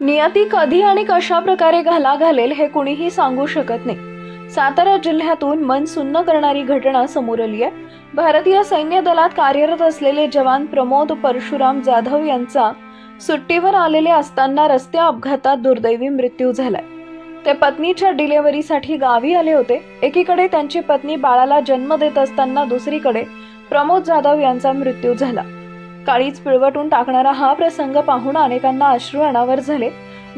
नियती कधी आणि कशा प्रकारे घाला घालेल हे कुणीही सांगू शकत नाही. सातारा जिल्ह्यातून मन सुन्न करणारी घटना समोर आली आहे. भारतीय सैन्य दलात कार्यरत असलेले जवान प्रमोद परशुराम जाधव यांचा सुट्टीवर आलेले असताना रस्ते अपघातात दुर्दैवी मृत्यू झालाय. ते पत्नीच्या डिलेव्हरीसाठी गावी आले होते. एकीकडे त्यांची पत्नी बाळाला जन्म देत असताना दुसरीकडे प्रमोद जाधव यांचा मृत्यू झाला. काळीच पिळवटून टाकणारा हा प्रसंग पाहून अनेकांना अश्रू अनावर झाले.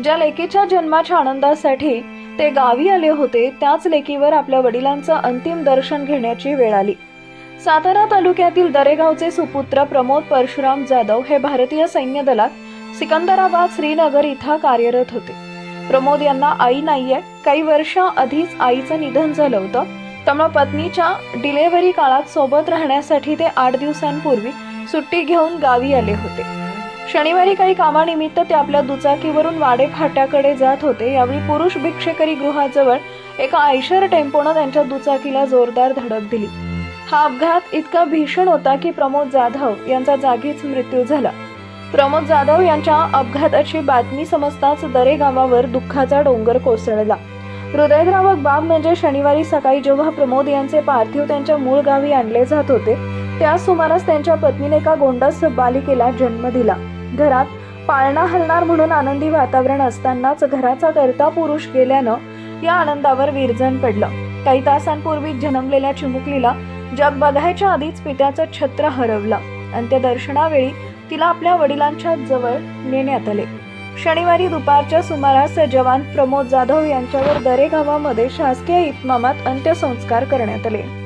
ज्या लेकीच्या जन्माच्या आनंदासाठी ते गावी आले होते त्याच लेकीवर आपल्या वडिलांचं अंतिम दर्शन घेण्याची वेळ आली. सातारा तालुक्यातील दरेगावचे सुपुत्र प्रमोद परशुराम जाधव हे भारतीय सैन्य दलात सिकंदराबाद श्रीनगर इथं कार्यरत होते. प्रमोद यांना आई नाहीये काही वर्ष आधीच आईचं निधन झालं होतं. त्यामुळे पत्नीच्या डिलेव्हरी काळात सोबत राहण्यासाठी ते आठ दिवसांपूर्वी सुट्टी घेऊन गावी आले होते. शनिवारी काही कामानिमित्त ते आपल्या दुचाकीवरून वाडे फाट्याकडे जात होते. यावेळी पुरुष भिक्षेकरी गृहाजवळ एका आयशर टेम्पोनं त्यांच्या दुचाकीला जोरदार धडक दिली. हा अपघात इतका भीषण होता की प्रमोद जाधव यांचा जागीच मृत्यू झाला. प्रमोद जाधव यांच्या अपघाताची बातमी समजताच दरे गावावर दुःखाचा डोंगर कोसळला. हृदयद्रावक बाब म्हणजे शनिवारी सकाळी जेव्हा प्रमोद यांचे पार्थिव त्यांच्या मूळ गावी आणले जात होते त्या सुमारास त्यांच्या पत्नीने एका गोंडस बालिकेला जन्म दिला. घरात पाळणा हलणार म्हणून आनंदी वातावरण असतानाच घराचा करता पुरुष गेल्यानं या आनंदावर विरजण पडलं. काही तासांपूर्वी जन्मलेल्या चिमुकलीला जग बघायच्या आधीच पित्याचं छत्र हरवलं अंत्यदर्शनावेळी तिला आपल्या वडिलांच्या जवळ नेण्यात आले. शनिवारी दुपारच्या सुमारास जवान प्रमोद जाधव यांच्यावर दरे गावामध्ये शासकीय इतमामात अंत्यसंस्कार करण्यात आले.